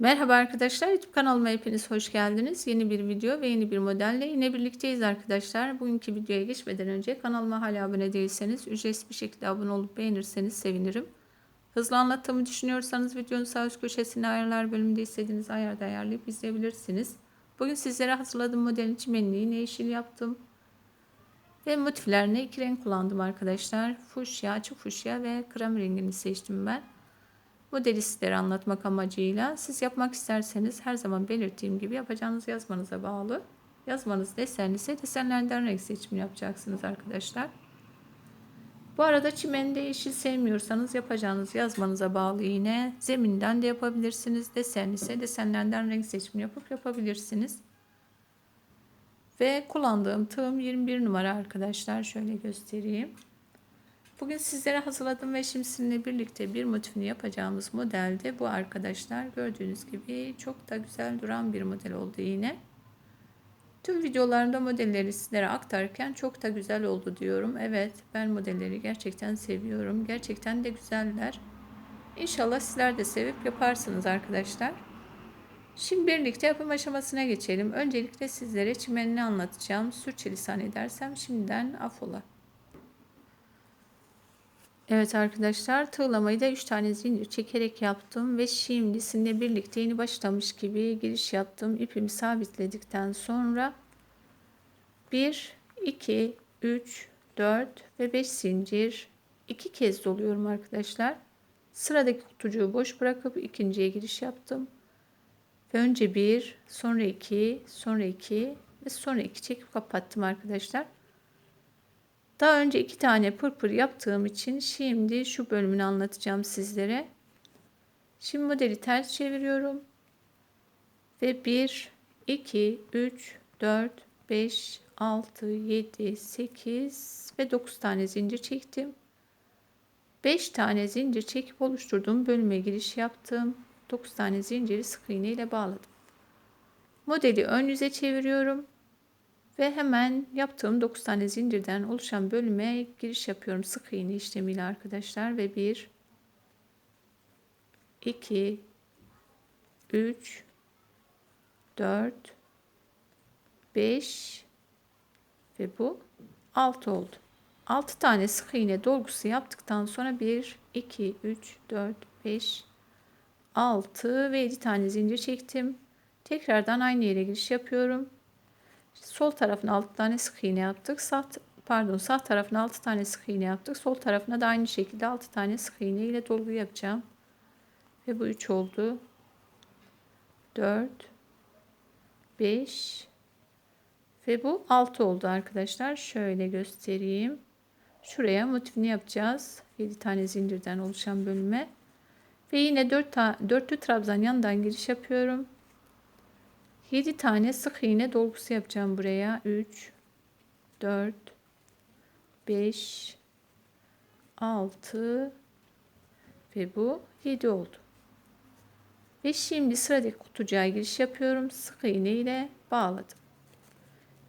Merhaba arkadaşlar YouTube kanalıma hepiniz hoş geldiniz. Yeni bir video ve yeni bir modelle yine birlikteyiz arkadaşlar. Bugünkü videoya geçmeden önce kanalıma hala abone değilseniz ücretsiz bir şekilde abone olup beğenirseniz sevinirim. Hızlı anlattığımı düşünüyorsanız videonun sağ üst köşesine ayarlar bölümünde istediğiniz ayarda ayarlayıp izleyebilirsiniz. Bugün sizlere hazırladığım modelin çimenini yine yeşil yaptım. Ve motiflerine iki renk kullandım arkadaşlar. Fuşya, açık fuşya ve krem rengini seçtim ben. Modeli sizlere anlatmak amacıyla siz yapmak isterseniz her zaman belirttiğim gibi yapacağınız yazmanıza bağlı. Yazmanız desenli ise desenlerden renk seçimi yapacaksınız arkadaşlar. Bu arada çimeni yeşil sevmiyorsanız yapacağınız yazmanıza bağlı yine zeminden de yapabilirsiniz. Desenli ise desenlerden renk seçimi yapıp yapabilirsiniz. Ve kullandığım tığım 21 numara arkadaşlar. Şöyle göstereyim. Bugün sizlere hazırladığım ve şimdi sizinle birlikte bir motifini yapacağımız modelde bu arkadaşlar. Gördüğünüz gibi çok da güzel duran bir model oldu yine. Tüm videolarımda modelleri sizlere aktarırken çok da güzel oldu diyorum. Evet ben modelleri gerçekten seviyorum. Gerçekten de güzeller. İnşallah sizler de sevip yaparsınız arkadaşlar. Şimdi birlikte yapım aşamasına geçelim. Öncelikle sizlere çimenini anlatacağım. Sürçülisan edersem şimdiden affola. Evet arkadaşlar tığlamayı da 3 tane zincir çekerek yaptım ve şimdi sizinle birlikte yeni başlamış gibi giriş yaptım. İpimi sabitledikten sonra 1, 2, 3, 4 ve 5 zincir 2 kez doluyorum arkadaşlar. Sıradaki kutucuğu boş bırakıp ikinciye giriş yaptım. Ve önce 1, sonra 2, sonra 2 ve sonra 2 çekip kapattım arkadaşlar. Daha önce iki tane pırpır yaptığım için şimdi şu bölümünü anlatacağım sizlere. Şimdi modeli ters çeviriyorum. Ve 1, 2, 3, 4, 5, 6, 7, 8 ve 9 tane zincir çektim. 5 tane zincir çekip oluşturduğum bölüme giriş yaptım. 9 tane zinciri sık iğne ile bağladım. Modeli ön yüze çeviriyorum. Ve hemen yaptığım 9 tane zincirden oluşan bölüme giriş yapıyorum sık iğne işlemiyle arkadaşlar ve 1 2 3 4 5 ve bu 6 oldu. 6 tane sık iğne dolgusu yaptıktan sonra 1 2 3 4 5 6 ve 7 tane zincir çektim. Tekrardan aynı yere giriş yapıyorum. Sol tarafına 6 tane sık iğne yaptık. Sağ pardon sağ tarafına 6 tane sık iğne yaptık. Sol tarafına da aynı şekilde 6 tane sık iğne ile dolgu yapacağım. Ve bu 3 oldu. 4 5 ve bu 6 oldu arkadaşlar. Şöyle göstereyim. Şuraya motifini yapacağız. 7 tane zincirden oluşan bölüme. Ve yine 4 dörtlü trabzan yanından giriş yapıyorum. 7 tane sık iğne dolgusu yapacağım buraya. 3 4 5 6 ve bu 7 oldu. Ve şimdi sıradaki kutucuğa giriş yapıyorum. Sık iğne ile bağladım.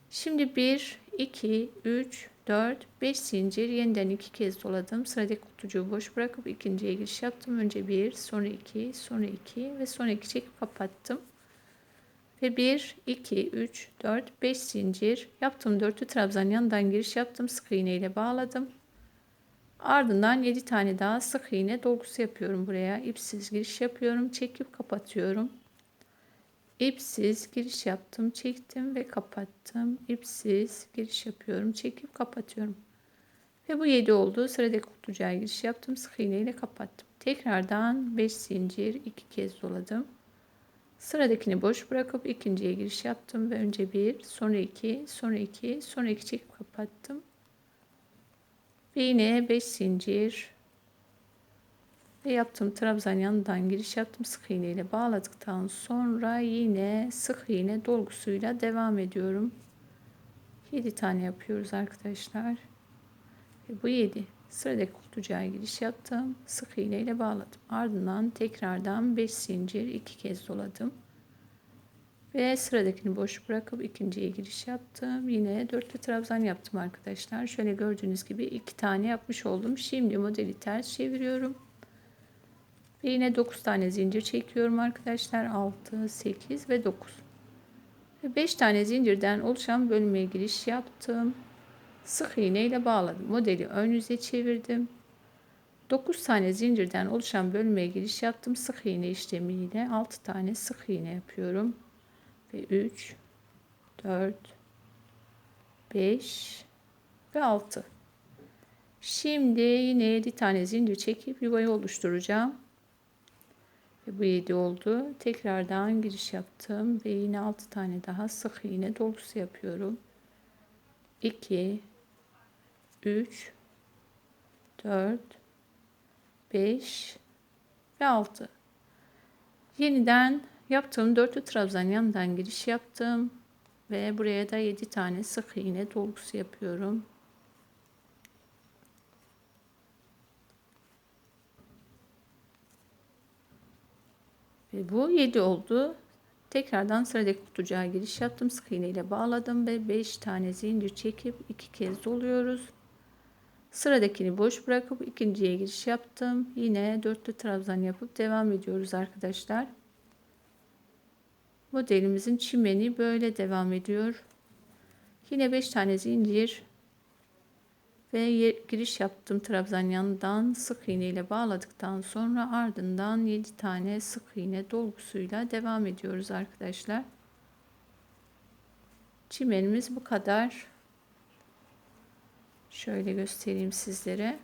Şimdi 1 2 3 4 5 zincir yeniden iki kez doladım. Sıradaki kutucuğu boş bırakıp ikinciye giriş yaptım. Önce 1, sonra 2, sonra 2 ve sonra 2 çekip kapattım ve 1 2 3 4 5 zincir. Yaptım dörtlü trabzan yanından giriş yaptım sık iğne ile bağladım. Ardından 7 tane daha sık iğne dolgusu yapıyorum buraya. İpsiz giriş yapıyorum çekip kapatıyorum. İpsiz giriş yaptım çektim ve kapattım. İpsiz giriş yapıyorum çekip kapatıyorum. Ve bu 7 oldu. Sıradaki kutucuğa giriş yaptım sık iğne ile kapattım. Tekrardan 5 zincir 2 kez doladım Sıradakini boş bırakıp ikinciye giriş yaptım ve önce bir, sonra iki, sonra iki, sonra iki çekip kapattım. Ve yine 5 zincir ve yaptım trabzan yanından giriş yaptım sık iğne ile bağladıktan sonra yine sık iğne dolgusuyla devam ediyorum. 7 tane yapıyoruz arkadaşlar. Ve bu 7. Sıradaki kutucuğa giriş yaptım. Sık iğne ile bağladım. Ardından tekrardan 5 zincir 2 kez doladım. Ve sıradakini boş bırakıp ikinciye giriş yaptım. Yine dörtlü trabzan yaptım arkadaşlar. Şöyle gördüğünüz gibi iki tane yapmış oldum. Şimdi modeli ters çeviriyorum. Ve yine 9 tane zincir çekiyorum arkadaşlar. 6, 8 ve 9. Ve 5 tane zincirden oluşan bölmeye giriş yaptım. Sık iğne ile bağladım. Modeli ön yüze çevirdim. 9 tane zincirden oluşan bölmeye giriş yaptım. Sık iğne işlemiyle 6 tane sık iğne yapıyorum. Ve 3, 4, 5 ve 6. Şimdi yine 7 tane zincir çekip yuvayı oluşturacağım. Ve bu 7 oldu. Tekrardan giriş yaptım ve yine 6 tane daha sık iğne dolusu yapıyorum. 2 3 4 5 ve 6. Yeniden yaptığım dörtlü trabzan yanından giriş yaptım ve buraya da 7 tane sık iğne dolgusu yapıyorum. Ve bu 7 oldu. Tekrardan sıradaki kutucuğa giriş yaptım. Sık iğne ile bağladım ve 5 tane zincir çekip 2 kez doluyoruz. Sıradakini boş bırakıp ikinciye giriş yaptım. Yine dörtlü trabzan yapıp devam ediyoruz arkadaşlar. Modelimizin çimeni böyle devam ediyor. Yine 5 tane zincir ve giriş yaptım trabzan yanından sık iğne ile bağladıktan sonra ardından 7 tane sık iğne dolgusuyla devam ediyoruz arkadaşlar. Çimenimiz bu kadar. Şöyle göstereyim sizlere.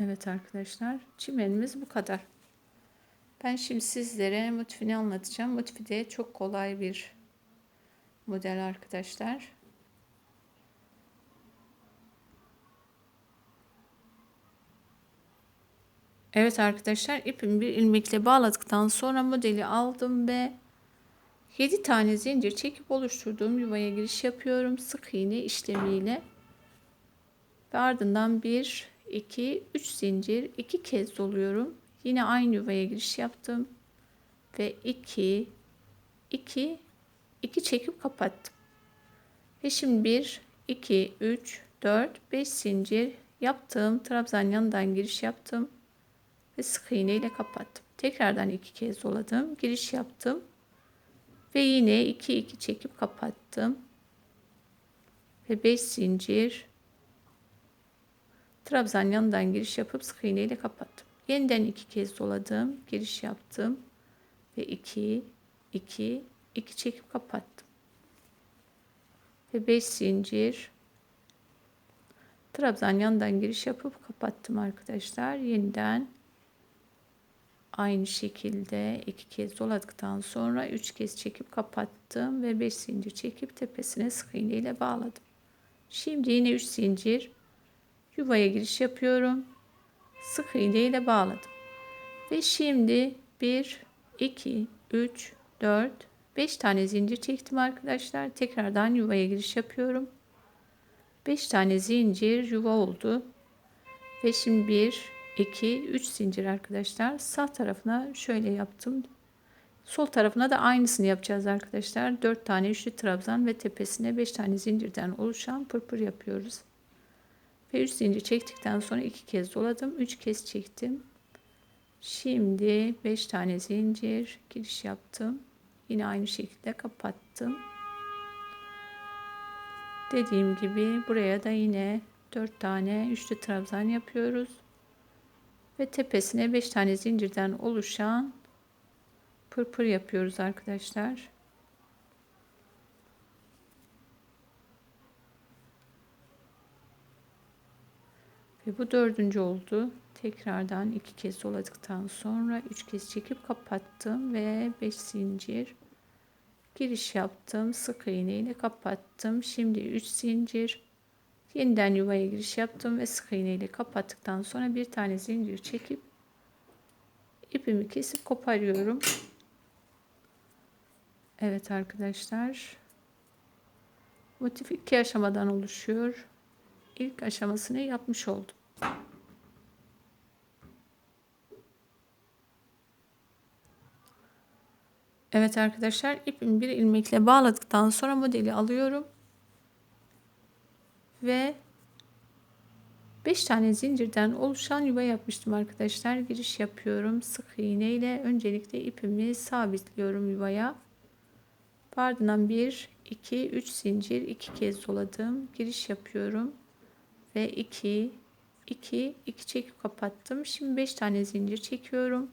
Evet arkadaşlar çimenimiz bu kadar. Ben şimdi sizlere motifini anlatacağım. Motifi de çok kolay bir model arkadaşlar. Evet arkadaşlar ipimi bir ilmekle bağladıktan sonra modeli aldım ve 7 tane zincir çekip oluşturduğum yuvaya giriş yapıyorum. Sık iğne işlemiyle. Ve ardından 1, 2, 3 zincir 2 kez doluyorum. Yine aynı yuvaya giriş yaptım. Ve 2, 2, 2 çekip kapattım. Ve şimdi 1, 2, 3, 4, 5 zincir yaptım. Trabzan yanından giriş yaptım. Ve sık iğne ile kapattım. Tekrardan 2 kez doladım. Giriş yaptım. Ve yine 2 2 çekip kapattım. Ve 5 zincir trabzan yanından giriş yapıp sık iğne ile kapattım. Yeniden 2 kez doladım, giriş yaptım ve 2 2 2 çekip kapattım. Ve 5 zincir trabzan yanından giriş yapıp kapattım arkadaşlar. Yeniden aynı şekilde iki kez doladıktan sonra üç kez çekip kapattım ve beş zincir çekip tepesine sık iğne ile bağladım. Şimdi yine üç zincir yuvaya giriş yapıyorum. Sık iğne ile bağladım. Ve şimdi 1 2 3 4 5 tane zincir çektim arkadaşlar. Tekrardan yuvaya giriş yapıyorum. 5 tane zincir yuva oldu. Ve şimdi 1 2 3 zincir arkadaşlar. Sağ tarafına şöyle yaptım. Sol tarafına da aynısını yapacağız arkadaşlar. 4 tane üçlü trabzan ve tepesine 5 tane zincirden oluşan pırpır yapıyoruz. Ve 3 zincir çektikten sonra 2 kez doladım. 3 kez çektim. Şimdi 5 tane zincir giriş yaptım. Yine aynı şekilde kapattım. Dediğim gibi buraya da yine 4 tane üçlü trabzan yapıyoruz ve tepesine 5 tane zincirden oluşan pırpır yapıyoruz arkadaşlar. Ve bu dördüncü oldu. Tekrardan iki kez doladıktan sonra üç kez çekip kapattım ve 5 zincir giriş yaptım. Sık iğne ile kapattım. Şimdi 3 zincir Yeniden yuvaya giriş yaptım ve sık iğne ile kapattıktan sonra bir tane zincir çekip ipimi kesip koparıyorum. Evet arkadaşlar. Motif iki aşamadan oluşuyor. İlk aşamasını yapmış oldum. Evet arkadaşlar ipimi bir ilmekle bağladıktan sonra modeli alıyorum ve 5 tane zincirden oluşan yuva yapmıştım arkadaşlar. Giriş yapıyorum. Sık iğne ile öncelikle ipimi sabitliyorum yuvaya. Ardından 1, 2, 3 zincir 2 kez doladım. Giriş yapıyorum. Ve 2, 2, 2 çekip kapattım. Şimdi 5 tane zincir çekiyorum.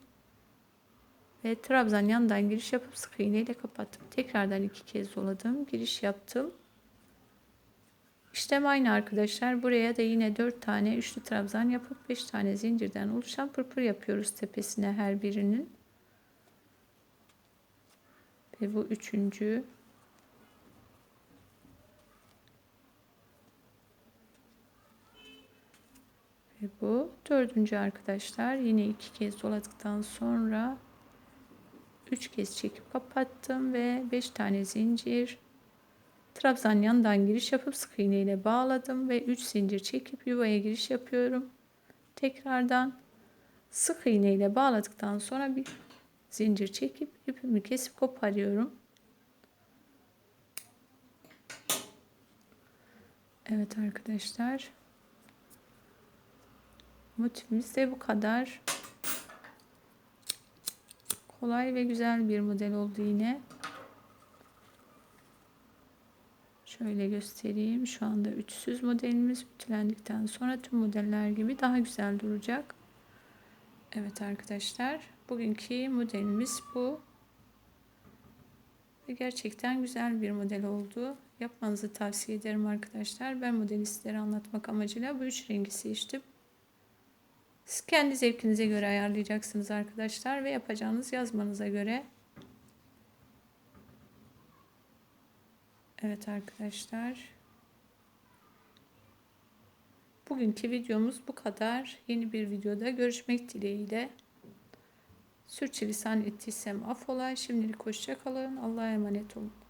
Ve trabzan yandan giriş yapıp sık iğne ile kapattım. Tekrardan 2 kez doladım. Giriş yaptım. İşlem aynı arkadaşlar. Buraya da yine 4 tane üçlü trabzan yapıp 5 tane zincirden oluşan pırpır yapıyoruz tepesine her birinin. Ve bu üçüncü. Ve bu dördüncü arkadaşlar. Yine iki kez doladıktan sonra 3 kez çekip kapattım ve 5 tane zincir trabzan yandan giriş yapıp sık iğne ile bağladım ve 3 zincir çekip yuvaya giriş yapıyorum. Tekrardan sık iğne ile bağladıktan sonra bir zincir çekip ipimi kesip koparıyorum. Evet arkadaşlar. Motifimiz de bu kadar. Kolay ve güzel bir model oldu yine. Şöyle göstereyim. Şu anda üçsüz modelimiz ütülendikten sonra tüm modeller gibi daha güzel duracak. Evet arkadaşlar. Bugünkü modelimiz bu. Ve gerçekten güzel bir model oldu. Yapmanızı tavsiye ederim arkadaşlar. Ben modeli sizlere anlatmak amacıyla bu üç rengi seçtim. Siz kendi zevkinize göre ayarlayacaksınız arkadaşlar ve yapacağınız yazmanıza göre. Evet arkadaşlar. Bugünkü videomuz bu kadar. Yeni bir videoda görüşmek dileğiyle. Sürçülisan ettiysem affola. Şimdilik hoşçakalın. Allah'a emanet olun.